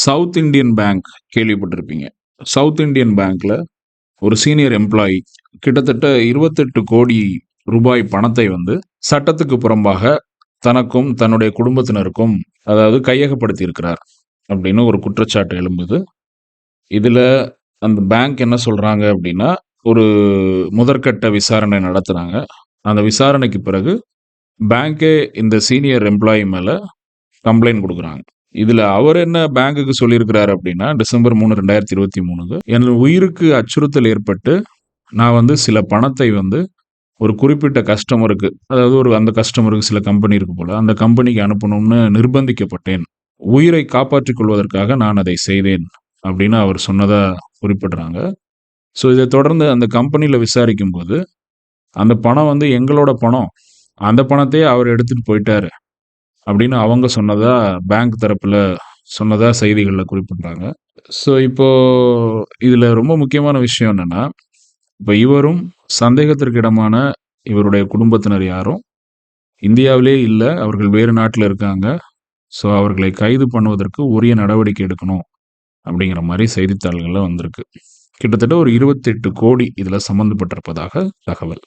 South Indian bank கேள்விப்பட்டிருப்பீங்க. South Indian பேங்க்ல ஒரு சீனியர் எம்ப்ளாயி கிட்டத்தட்ட இருபத்தெட்டு கோடி ரூபாய் பணத்தை வந்து சட்டத்துக்கு புறம்பாக தனக்கும் தன்னுடைய குடும்பத்தினருக்கும் அதாவது கையகப்படுத்தி இருக்கிறார் அப்படின்னு ஒரு குற்றச்சாட்டு எழும்புது. இதில் அந்த பேங்க் என்ன சொல்கிறாங்க அப்படின்னா ஒரு முதற்கட்ட விசாரணை நடத்துகிறாங்க அந்த விசாரணைக்கு பிறகு பேங்க்கே இந்த சீனியர் எம்ப்ளாயி மேலே கம்ப்ளைண்ட் கொடுக்குறாங்க. இதுல அவர் என்ன பேங்குக்கு சொல்லியிருக்கிறாரு அப்படின்னா டிசம்பர் மூணு ரெண்டாயிரத்தி இருபத்தி மூணுக்கு எனது உயிருக்கு அச்சுறுத்தல் ஏற்பட்டு நான் வந்து சில பணத்தை வந்து ஒரு குறிப்பிட்ட கஸ்டமருக்கு அதாவது ஒரு அந்த கஸ்டமருக்கு சில கம்பெனி இருக்கு போல அந்த கம்பெனிக்கு அனுப்பணும்னு நிர்பந்திக்கப்பட்டேன். உயிரை காப்பாற்றிக் கொள்வதற்காக நான் அதை செய்தேன் அப்படின்னு அவர் சொன்னதாக குறிப்பிடுறாங்க. ஸோ இதை தொடர்ந்து அந்த கம்பெனியில் விசாரிக்கும் போது அந்த பணம் வந்து எங்களோட பணம். அந்த பணத்தையே அவர் எடுத்துகிட்டு போயிட்டாரு. அப்படின்னு அவங்க சொன்னதா பேங்க் தரப்புல சொன்னதா செய்திகளில் குறிப்பிட்றாங்க. ஸோ இப்போ இதில் ரொம்ப முக்கியமான விஷயம் என்னென்னா இப்போ இவரும் சந்தேகத்திற்கு இடமான இவருடைய குடும்பத்தினர் யாரும் இந்தியாவிலே இல்லை அவர்கள் வேறு நாட்டில் இருக்காங்க. ஸோ அவர்களை கைது பண்ணுவதற்கு உரிய நடவடிக்கை எடுக்கணும் அப்படிங்கிற மாதிரி செய்தித்தாள்களில் வந்திருக்கு. கிட்டத்தட்ட ஒரு இருபத்தெட்டு கோடி இதில் சம்மந்தப்பட்டிருப்பதாக தகவல்.